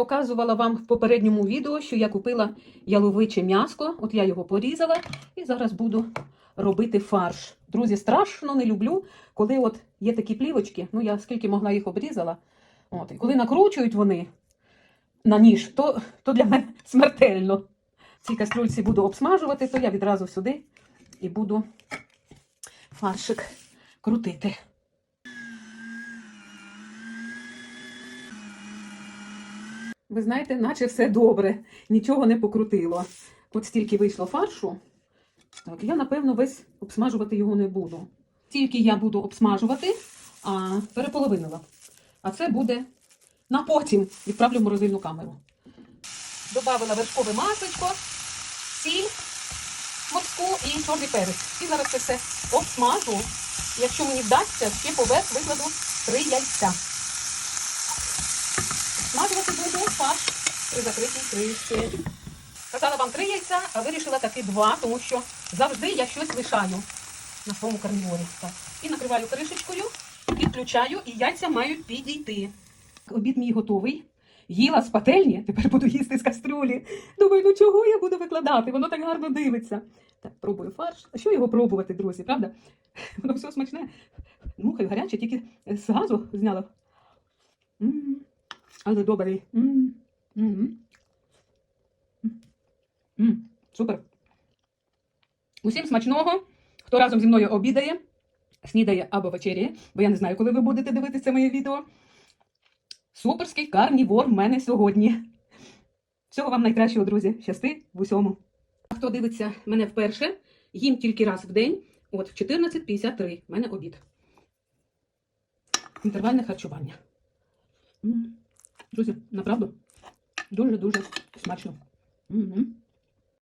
Показувала вам в попередньому відео, що я купила яловиче м'яско. От я його порізала і зараз буду робити фарш. Друзі, страшно не люблю, коли от є такі плівочки. Ну, я скільки могла їх обрізала. От, і коли накручують вони на ніж, то, то для мене смертельно. В цій каструльці буду обсмажувати, то я відразу сюди і буду фаршик крутити. Ви знаєте, наче все добре, нічого не покрутило. От стільки вийшло фаршу. Так, я, напевно, весь обсмажувати його не буду. Тільки я буду обсмажувати, а переполовинила. А це буде на потім. Відправлю в морозильну камеру. Добавила вершкове масличко, сіль морську і чорний перець. І зараз це все обсмажу. Якщо мені вдасться, ще поверх викладу три яйця. Смажувати буду фарш при закритій кришці. Казала вам три яйця, а вирішила таки два, тому що завжди я щось лишаю на своєму карніворі. Так. І накриваю кришечкою, підключаю, і яйця мають підійти. Обід мій готовий. Їла з пательні, тепер буду їсти з кастрюлі. Думаю, ну чого я буду викладати? Воно так гарно дивиться. Так, пробую фарш. А що його пробувати, друзі, правда? Воно все смачне. Мухаю гаряче, тільки з газу зняла. М, Але добрий. Супер. Усім смачного, хто разом зі мною обідає, снідає або вечеряє, бо я не знаю, коли ви будете дивитися моє відео. Суперський карнівор в мене сьогодні. Всього вам найкращого, друзі. Щасти в усьому. Хто дивиться мене вперше, їм тільки раз в день, от в 14.53 в мене обід. Інтервальне харчування. Друзі, направду дуже-дуже смачно. Угу.